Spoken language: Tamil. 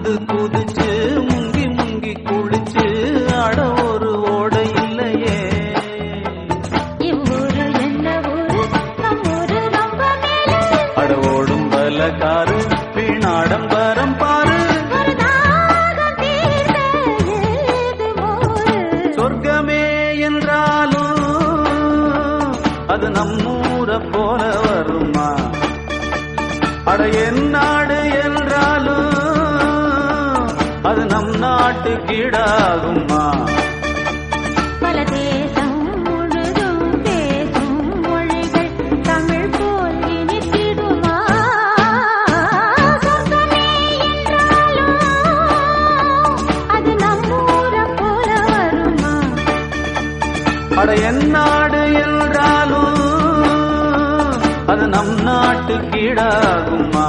வந்து குதிச்சு முங்கி முங்கி குளிச்சு அட ஒரு ஓட இல்லையே. அட ஓடும் பலகாரு வீணாடம்பரம் பாரு. சொர்க்கமே என்றாலும் அது நம்மூர போல வருமா? அட என் நாடு என் அது நம் நாட்டு கீடாகுமா பல தேசம் முழுதும் பேசும் மொழிகள் தமிழ் போல் இனித்திடுமா அது போல வருமா? அட என் நாடு என்றாலும் அது நம் நாட்டு கீடாகுமா